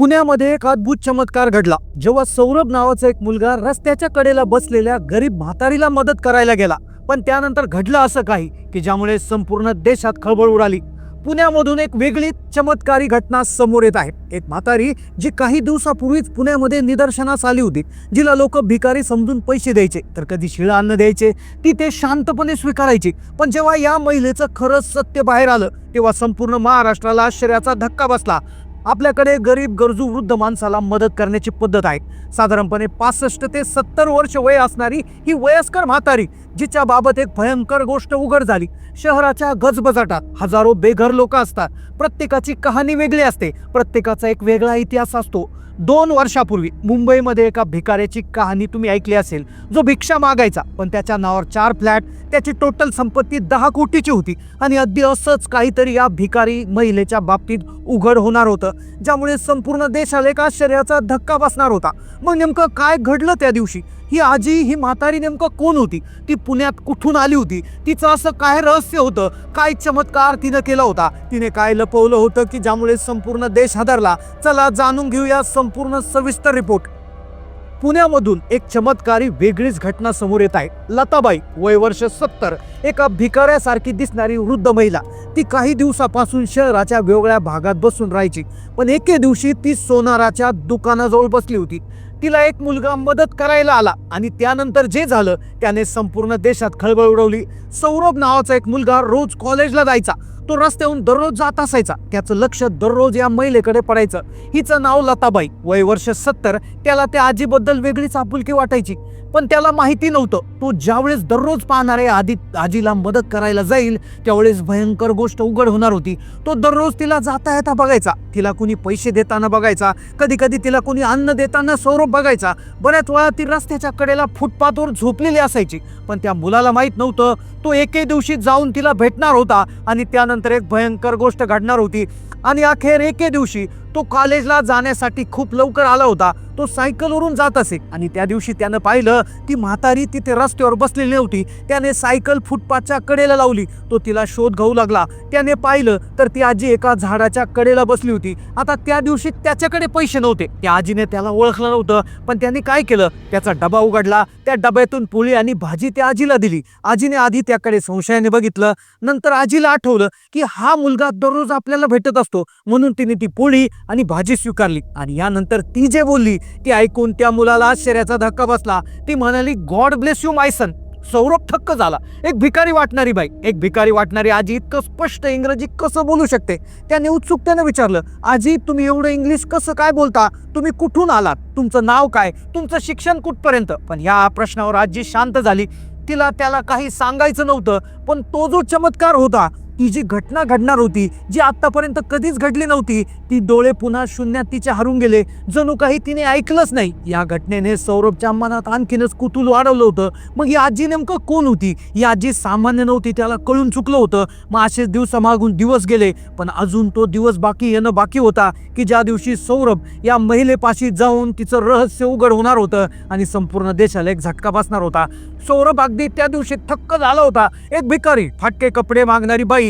पुण्यामध्ये एक अद्भुत चमत्कार घडला. जेव्हा सौरभ नावाचा एक मुलगा रस्त्याच्या कडेला बसलेल्या गरीब म्हातारीला मदत करायला गेला. पण त्यानंतर घडलं असं काही की ज्यामुळे संपूर्ण देशात खळबळ उडाली. पुण्यामधून एक वेगळी चमत्कारी घटना समोर येत आहे. एक म्हातारी जी काही दिवसापूर्वीच पुण्यामध्ये निदर्शनास आली होती जिला लोक भिकारी समजून पैसे द्यायचे तर कधी शिळं अन्न द्यायचे ती ते शांतपणे स्वीकारायची. पण जेव्हा या महिलेचं खरं सत्य बाहेर आलं तेव्हा संपूर्ण महाराष्ट्राला आश्चर्याचा धक्का बसला. आपल्याकडे गरीब गरजू वृद्ध माणसाला मदत करण्याची पद्धत आहे. साधारणपणे पासष्ट ते सत्तर वर्ष वय असणारी ही वयस्कर म्हातारी जिच्या बाबत एक भयंकर गोष्ट उघड झाली. शहराच्या गजबजाटात हजारो बेघर लोक असतात. प्रत्येकाची कहाणी वेगळी असते. प्रत्येकाचा एक वेगळा इतिहास असतो. दोन वर्षापूर्वी मुंबईमध्ये एका भिकाऱ्याची कहाणी तुम्ही ऐकली असेल. जो भिक्षा मागायचा पण त्याच्या नावावर चार फ्लॅट त्याची टोटल संपत्ती दहा कोटीची होती. आणि अगदी असंच काहीतरी या भिकारी महिलेच्या बाबतीत उघड होणार होतं. ज्यामुळे संपूर्ण देशाला एक आश्चर्याचा धक्का बसणार होता. मग नेमकं काय घडलं त्या दिवशी? ही आजी ही म्हातारी नेमकं कोण होती? ती पुण्यात कुठून आली होती? तिचं असं काय रहस्य होतं? काय चमत्कार तिनं केला होता? तिने काय लपवलं होतं की ज्यामुळे संपूर्ण देश हादरला? चला जाणून घेऊया संपूर्ण सविस्तर रिपोर्ट. पुण्यामधून एक चमत्कारी वेगळीच घटना समोर येत आहे. लताबाई वय वर्ष सत्तर एका भिकाऱ्यासारखी दिसणारी वृद्ध महिला. ती काही दिवसापासून शहराच्या वेगळ्या भागात बसून राहायची पण एके दिवशी ती सोनाराच्या दुकानाजवळ बसली होती. तिला एक मुलगा मदत करायला आला आणि त्यानंतर जे झालं त्याने संपूर्ण देशात खळबळ उडवली. सौरभ नावाचा एक मुलगा रोज कॉलेजला जायचा. तो रस्त्याहून दररोज जात असायचा. त्याचं लक्ष दररोज या महिलेकडे पडायचं. हिचं नाव लताबाई. वय वर्ष सत्तर. त्याला त्या आजीबद्दल वेगळीच आपुलकी वाटायची. पण त्याला माहिती नव्हतं. तो ज्यावेळेस दररोज पाहणारे आधी आजीला मदत करायला जाईल त्यावेळेस भयंकर गोष्ट उघड होणार होती. तो दररोज तिला जाता येता बघायचा. तिला कुणी पैसे देताना बघायचा. कधी कधी तिला कुणी अन्न देताना सौरभ बघायचा. बऱ्याच वेळा ती रस्त्याच्या कडेला फुटपाथवर झोपलेली असायची. पण त्या मुलाला माहीत नव्हतं. तो एके दिवशी जाऊन तिला भेटणार होता आणि त्या त्यानंतर एक भयंकर गोष्ट घडणार होती. आणि अखेर एके दिवशी तो कॉलेजला जाण्यासाठी खूप लवकर आला होता. तो सायकलवरून जात असे. आणि त्या दिवशी त्यानं पाहिलं ती म्हातारी तिथे रस्त्यावर बसलेली नव्हती. त्याने सायकल फुटपाथच्या कडेला लावली. तो तिला शोध घेऊ लागला. त्याने पाहिलं तर ती आजी एका झाडाच्या कडेला बसली होती. आता त्या दिवशी त्याच्याकडे पैसे नव्हते. त्या आजीने त्याला ओळखलं नव्हतं. पण त्याने काय केलं? त्याचा डबा उघडला. त्या डब्यातून पोळी आणि भाजी त्या आजीला दिली. आजीने आधी त्याकडे संशयाने बघितलं. नंतर आजीला आठवलं की हा मुलगा दररोज आपल्याला भेटत असतो. म्हणून तिने ती पोळी आणि भाजी स्वीकारली. आणि यानंतर ती जे बोलली ती ऐकून त्या मुलाला आश्चर्याचा धक्का बसला. ती म्हणाली God bless you my son Saurabh थक्क झाला. एक भिकारी वाटणारी बाई एक भिकारी वाटणारी आजी इतकं स्पष्ट इंग्रजी कसं बोलू शकते? त्याने उत्सुकतेनं विचारलं आजी तुम्ही एवढं इंग्लिश कसं काय बोलता? तुम्ही कुठून आलात? तुमचं नाव काय? तुमचं शिक्षण कुठपर्यंत? पण या प्रश्नावर आजी शांत झाली. तिला त्याला काही सांगायचं नव्हतं पण तो जो चमत्कार होता ती जी घटना घडणार होती जी आत्तापर्यंत कधीच घडली नव्हती ती डोळे पुन्हा शून्यात तिचे हरून गेले. जणू काही तिने ऐकलंच नाही. या घटनेने सौरभच्या मनात आणखीनच कुतूल वाढवलं होतं. मग ही आजी नेमकं कोण होती? ही आजी सामान्य नव्हती त्याला कळून चुकलं होतं. मग असेच दिवसामागून दिवस गेले पण अजून तो दिवस बाकी येणं बाकी होता की ज्या दिवशी सौरभ या महिलेपाशी जाऊन तिचं रहस्य उघड होणार होतं आणि संपूर्ण देशाला एक झटका बसणार होता. सौरभ अगदी त्या दिवशी थक्क झाला होता. एक भिकारी फाटके कपडे मागणारी बाई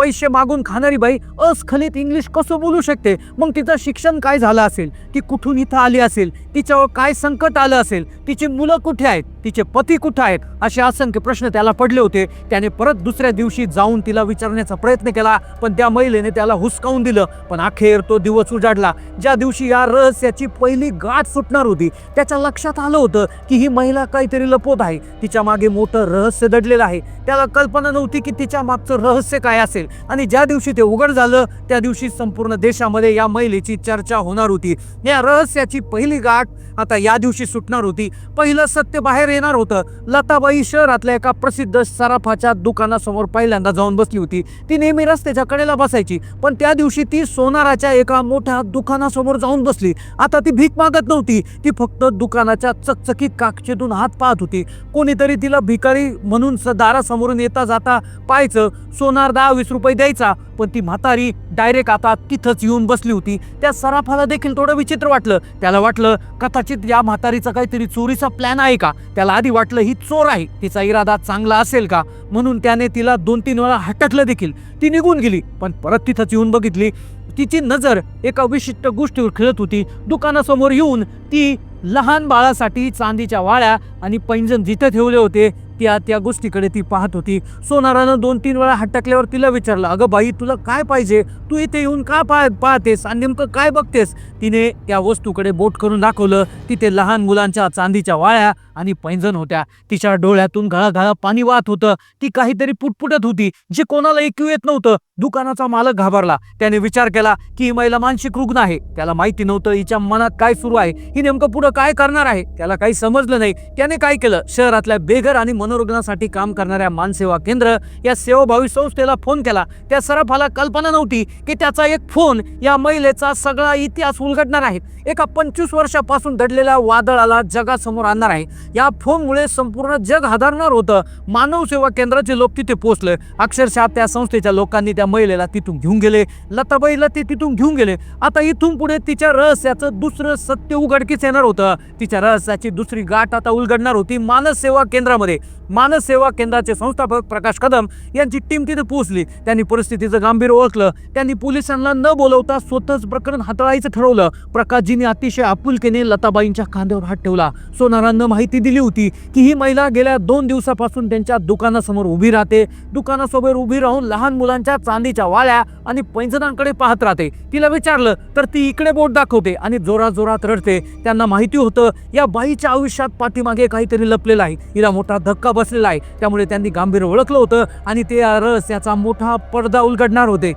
पैसे मागून खाणारी बाई अस्खलित इंग्लिश कसं बोलू शकते? मग तिचं शिक्षण काय झालं असेल? ती कुठून इथं आली असेल? तिच्यावर काय संकट आलं असेल? तिची मुलं कुठे आहेत? तिचे पती कुठे आहेत? असे असंख्य प्रश्न त्याला पडले होते. त्याने परत दुसऱ्या दिवशी जाऊन तिला विचारण्याचा प्रयत्न केला पण त्या महिलेने त्याला हुसकावून दिलं. पण अखेर तो दिवस उजाडला. ज्या दिवशी या रहस्याची पहिली गाठ सुटणार होती त्याच्या लक्षात आलं होतं की ही महिला काहीतरी लपवत आहे. तिच्यामागे मोठं रहस्य दडलेलं आहे. त्याला कल्पना नव्हती की तिच्या मागचं रहस्य काय असेल. आणि ज्या दिवशी ते उघड झालं त्या दिवशी संपूर्ण देशामध्ये या महिलेची चर्चा होणार होती. या रहस्याची पहिली गाठ आता या दिवशी सुटणार होती. पहिलं सत्य बाहेर येणार होतं. लताबाई शहरातल्या एका प्रसिद्ध सराफाच्या दुकानासमोर पहिल्यांदा जाऊन बसली होती. ती नेहमी रस्त्याच्या कडेला बसायची पण त्या दिवशी ती सोनाराच्या एका मोठ्या दुकानासमोर जाऊन बसली. आता ती भीक मागत नव्हती. ती फक्त दुकानाच्या चकचकीत काकचेतून हात पाहत होती. कोणीतरी तिला भिकारी म्हणून स- दारासमोरून येता जाता पाहायचं. सोनार दहा वीस रुपये द्यायचा पण ती म्हातारी डायरेक्ट आता तिथंच येऊन बसली होती. त्या सराफाला देखील थोडं विचित्र वाटलं. त्याला वाटलं कदाचित या म्हातारीचा काहीतरी चोरीचा प्लॅन आहे का? त्याला आधी वाटलं ही चोर आहे. तिचा इरादा चांगला असेल का? म्हणून त्याने तिला दोन तीन वेळा हटकलं देखील. ती निघून गेली पण परत तिथंच येऊन बघितली. तिची नजर एका विशिष्ट गोष्टीवर खेळत होती. दुकानासमोर येऊन ती लहान बाळासाठी चांदीच्या वाळ्या आणि पैंजण जिथं ठेवले होते त्या त्या गोष्टीकडे ती पाहत होती. सोनारानं दोन तीन वेळा हटकल्यावर तिला विचारलं अगं बाई तुला काय पाहिजे? तू इथे येऊन का पाह पाहतेस आणि नेमकं काय बघतेस? तिने त्या वस्तूकडे बोट करून दाखवलं. तिथे लहान मुलांच्या चांदीच्या वाळ्या आणि पैंजण होत्या. तिच्या डोळ्यातून गळागळा पाणी वाहत होतं. ती काहीतरी पुटपुटत होती जे कोणाला ऐकू येत नव्हतं. दुकानाचा मालक घाबरला. त्याने विचार केला की ही महिला मानसिक रुग्ण आहे. त्याला माहिती नव्हतं हिच्या मनात काय सुरू आहे. ही नेमकं पुढं काय करणार आहे? त्याला काही समजलं नाही. त्याने काय केलं? शहरातल्या बेघर आणि मनोरुग्णासाठी काम करणाऱ्या मानसेवा केंद्र या सेवाभावी संस्थेला फोन केला. त्या सराफाला कल्पना नव्हती की त्याचा एक फोन या महिलेचा सगळा इतिहास उलगडणार आहे. एका पंचवीस वर्षापासून दडलेल्या वादळाला जगासमोर आणणार आहे. या फोनमुळे संपूर्ण जग हादरणार होतं. मानव सेवा केंद्राचे लोक तिथे पोहोचले. अक्षरशः त्या संस्थेच्या लोकांनी त्या महिलेला तिथून घेऊन गेले. लताबाईला ते तिथून घेऊन गेले. आता इथून पुढे तिच्या रहस्याचं दुसरं सत्य उघडकीस येणार होतं. तिच्या रहस्याची दुसरी गाठ आता उलगडणार होती मानस सेवा केंद्रामध्ये. मानस सेवा केंद्राचे संस्थापक प्रकाश कदम यांची टीम तिथे पोहोचली. त्यांनी परिस्थितीचं गांभीर्य ओळखलं. त्यांनी पोलिसांना न बोलवता स्वतःच प्रकरण हाताळायचं ठरवलं. प्रकाशजींनी अतिशय आपुलकीने लताबाईंच्या खांद्यावर हात ठेवला. सोनारांना माहिती दिली होती की ही महिला गेल्या दोन दिवसापासून त्यांच्या दुकानासमोर उभी राहते. दुकानासमोर उभी राहून लहान मुलांच्या चांदीच्या वाळ्या आणि पैंजणांकडे पाहत राहते. तिला विचारलं तर ती इकडे बोट दाखवते आणि जोरात जोरात रडते. त्यांना माहिती होतं या बाईच्या आयुष्यात पाठीमागे काहीतरी लपलेलं आहे. हिला मोठा धक्का बसलेला आहे. त्यामुळे त्यांनी गांभीर्य ओळखलं होतं आणि ते रस याचा मोठा पडदा उलगडणार होते.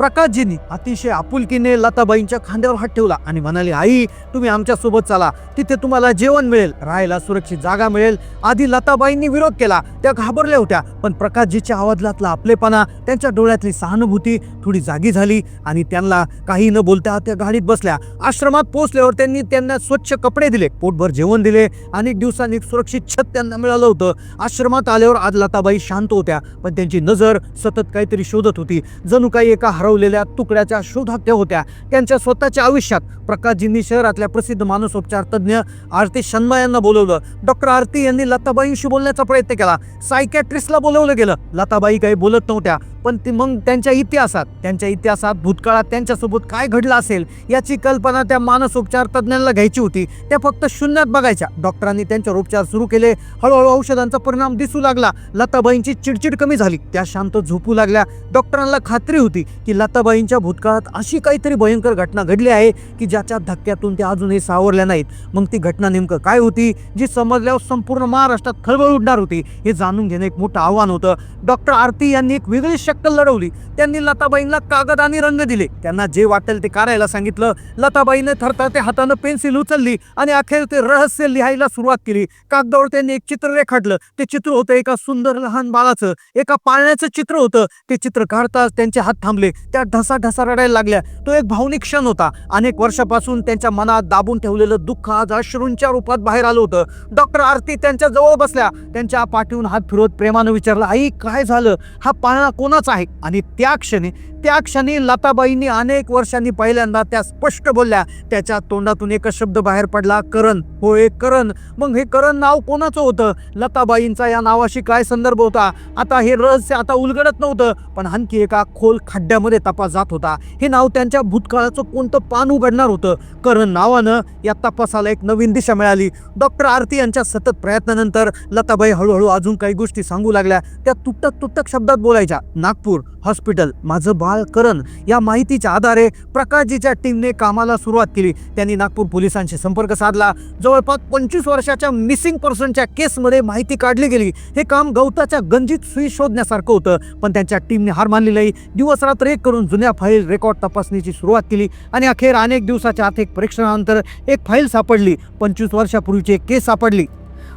प्रकाशजींनी अतिशय आपुलकीने लताबाईंच्या खांद्यावर हात ठेवला आणि म्हणाले आई तुम्ही आमच्यासोबत चला. तिथे तुम्हाला जेवण मिळेल राहायला सुरक्षित जागा मिळेल. आधी लताबाईंनी विरोध केला. त्या घाबरल्या होत्या. पण प्रकाशजीच्या आवाजलातला आपलेपणा त्यांच्या डोळ्यातली सहानुभूती थोडी जागी झाली आणि त्यांना काही न बोलता त्या गाडीत बसल्या. आश्रमात पोहोचल्यावर त्यांनी त्यांना स्वच्छ कपडे दिले पोटभर जेवण दिले. अनेक दिवसांनी सुरक्षित छत त्यांना मिळालं होतं. आश्रमात आल्यावर आज लताबाई शांत होत्या पण त्यांची नजर सतत काहीतरी शोधत होती. जणू काही एका हरवलेल्या तुकड्याच्या शोधात त्या होत्या. त्यांच्या स्वतःच्या आयुष्यात प्रकाशजींनी शहरातल्या प्रसिद्ध मानसोपचार तज्ज्ञ आरती शर्मा यांना बोलवलं. डॉक्टर आरती यांनी लताबाईंशी बोलण्याचा प्रयत्न केला. सायकॅट्रिस्टला बोलवलं गेलं. लताबाई काही बोलत नव्हत्या. पण ती मग त्यांच्या इतिहासात त्यांच्या इतिहासात भूतकाळात त्यांच्यासोबत काय घडलं असेल याची कल्पना त्या मानसोपचार तज्ज्ञांना घ्यायची होती. त्या फक्त शून्यात बघायच्या. डॉक्टरांनी त्यांच्यावर उपचार सुरू केले. हळूहळू औषधांचा परिणाम दिसू लागला. लताबाईंची चिडचिड कमी झाली. त्या शांत झोपू लागल्या. डॉक्टरांना खात्री होती की लताबाईंच्या भूतकाळात अशी काहीतरी भयंकर घटना घडली आहे की ज्याच्या धक्क्यातून त्या अजूनही सावरल्या नाहीत. मग ती घटना नेमकं काय होती जी समजल्यावर संपूर्ण महाराष्ट्रात खळबळ उडणार होती हे जाणून घेणं एक मोठं आव्हान होतं. डॉक्टर आरती यांनी एक वेगळी शक्कल लढवली. त्यांनी लताबाईंना कागद आणि रंग दिले. त्यांना जे वाटेल ते करायला सांगितलं. लताबाईने थरथरते हातानं पेन्सिल उचलली आणि अखेर ते रहस्य लिहायला सुरुवात केली. कागदावर त्यांनी एक चित्र रेखाटलं. ते चित्र होतं एका सुंदर लहान बाळाचं. एका पाळण्याचं चित्र होतं. ते चित्र काढताच त्यांचे हात थांबले. त्या ढसा ढसा रडायला लागल्या. तो एक भावनिक क्षण होता. अनेक वर्षापासून त्यांच्या मनात दाबून ठेवलेलं दुःख आज अश्रूंच्या रूपात बाहेर आलं होतं. डॉक्टर आरती त्यांच्या जवळ बसल्या. त्यांच्या पाठीहून हात फिरवत प्रेमानं विचारलं आई काय झालं? हा पाळणा कोणा कोणाचा आहे. आणि त्या क्षणी त्या क्षणी लताबाईंनी अनेक वर्षांनी पहिल्यांदा त्या स्पष्ट बोलल्या. त्याच्या तोंडातून एक शब्द बाहेर पडला करण. होय करण. मग हे करण नाव कोणाचं होतं? लताबाईंचा या नावाशी काय संदर्भ होता? आता हे रहस्य आता उलगडत नव्हतं पण आणखी एका खोल खड्ड्यामध्ये तपास जात होता. हे नाव त्यांच्या भूतकाळाचं कोणतं पान उघडणार होतं? करण नावानं या तपासाला एक नवीन दिशा मिळाली. डॉक्टर आरती यांच्या सतत प्रयत्नानंतर लताबाई हळूहळू अजून काही गोष्टी सांगू लागल्या. त्या तुटक तुटक शब्दात बोलायच्या. नागपूर हॉस्पिटल. माझं बाळ करण या माहितीच्या आधारे प्रकाशजीच्या टीमने कामाला सुरुवात केली. त्यांनी नागपूर पोलिसांशी संपर्क साधला. जवळपास पंचवीस वर्षाच्या मिसिंग पर्सनच्या केसमध्ये माहिती काढली गेली. हे काम गवताच्या गंजीत सुई शोधण्यासारखं होतं. पण त्यांच्या टीमने हार मानली नाही. दिवस रात्र एक करून जुन्या फाईल रेकॉर्ड तपासणीची सुरुवात केली आणि अखेर अनेक दिवसाच्या आत एक परीक्षणानंतर एक फाईल सापडली. पंचवीस वर्षापूर्वीची एक केस सापडली.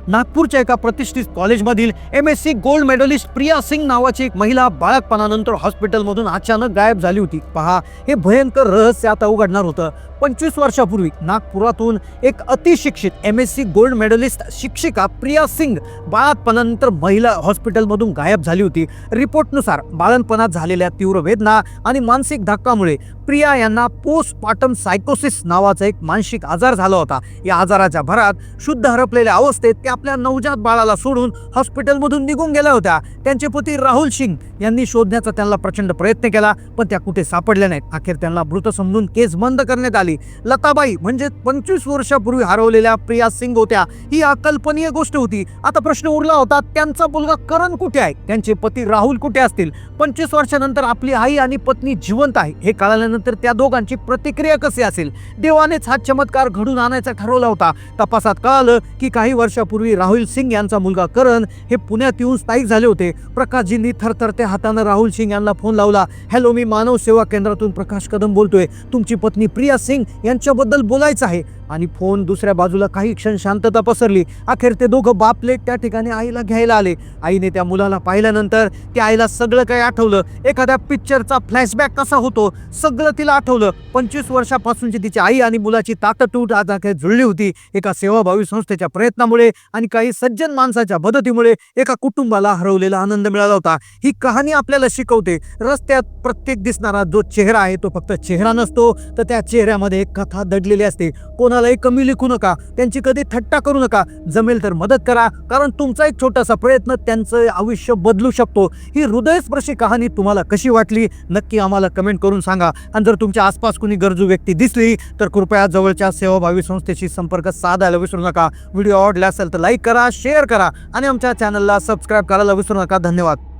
नागपूरच्या एका प्रतिष्ठित कॉलेजमधील M S C gold medalist Priya Singh नावाची एक महिला बाळकपणानंतर हॉस्पिटलमधून अचानक गायब झाली होती. पहा हे भयंकर रहस्य आता उघडणार होतं. पंचवीस वर्षापूर्वी नागपुरातून एक अतिशिक्षित M S C gold medalist शिक्षिका प्रिया सिंग बाळातपणानंतर महिला हॉस्पिटलमधून गायब झाली होती. रिपोर्टनुसार बाळणपणात झालेल्या तीव्र वेदना आणि मानसिक धक्कामुळे प्रिया यांना पोस्टपार्टम सायकोसिस नावाचा एक मानसिक आजार झाला होता. या आजाराच्या भरात शुद्ध हरपलेल्या अवस्थेत त्या आपल्या नवजात बाळाला सोडून हॉस्पिटलमधून निघून गेल्या होत्या. त्यांचे पती राहुल सिंग यांनी शोधण्याचा त्यांना प्रचंड प्रयत्न केला पण त्या कुठे सापडल्या नाहीत. अखेर त्यांना मृत समजून केस बंद करण्यात आली. लताबाई म्हणजे पंचवीस वर्षापूर्वी हरवलेल्या प्रिया सिंग होत्या. ही अकल्पनीय गोष्ट होती. आता प्रश्न उरला होता त्यांचा मुलगा करण कुठे आहे? त्यांचे पती राहुल कुठे असतील? पंचवीस वर्षानंतर आपली आई आणि पत्नी जिवंत आहे. हे कळाल्यानंतर त्या दोघांची प्रतिक्रिया कशी असेल? देवानेच हा चमत्कार घडून आणायचा ठरवला होता. तपासात कळालं की काही वर्षापूर्वी राहुल सिंग यांचा मुलगा करण हे पुण्यात येऊन स्थायिक झाले होते. प्रकाशजींनी थरथरत्या हातानं राहुल सिंग यांना फोन लावला. हॅलो मी मानव सेवा केंद्रातून प्रकाश कदम बोलतोय. तुमची पत्नी प्रिया सिंग यांच्याबद्दल बोलायचं आहे. आणि फोन दुसऱ्या बाजूला काही क्षण शांतता पसरली. अखेर ते दोघं बापले त्या ठिकाणी आईला घ्यायला आले. आईने त्या मुलाला पाहिल्यानंतर त्या आईला सगळं काही आठवलं. एखाद्या पिक्चरचा फ्लॅशबॅक कसा होतो सगळं तिला आठवलं. पंचवीस वर्षापासूनची तिची आई आणि मुलाची ताकदूट आता काही जुळली होती. एका सेवाभावी संस्थेच्या प्रयत्नामुळे आणि काही सज्जन माणसाच्या मदतीमुळे एका कुटुंबाला हरवलेला आनंद मिळाला होता. ही कहाणी आपल्याला शिकवते रस्त्यात प्रत्येक दिसणारा जो चेहरा आहे तो फक्त चेहरा नसतो तर त्या चेहऱ्यामध्ये एक कथा दडलेली असते. कोणालाही कमी लिखू नका. त्यांची कधी थट्टा करू नका. जमेल तर मदत करा. कारण तुमचा एक छोटासा प्रयत्न त्यांचं आयुष्य बदलू शकतो. ही हृदयस्पर्शी कहाणी तुम्हाला कशी वाटली? नक्की आम्हाला कमेंट करून सांगा. आणि जर तुमच्या आसपास कुणी गरजू व्यक्ती दिसली तर कृपया जवळच्या सेवाभावी संस्थेशी संपर्क साधायला विसरू नका. व्हिडिओ आवडला असेल तर लाईक करा शेअर करा. आणि आमच्या चॅनलला सबस्क्राईब करायला विसरू नका. धन्यवाद.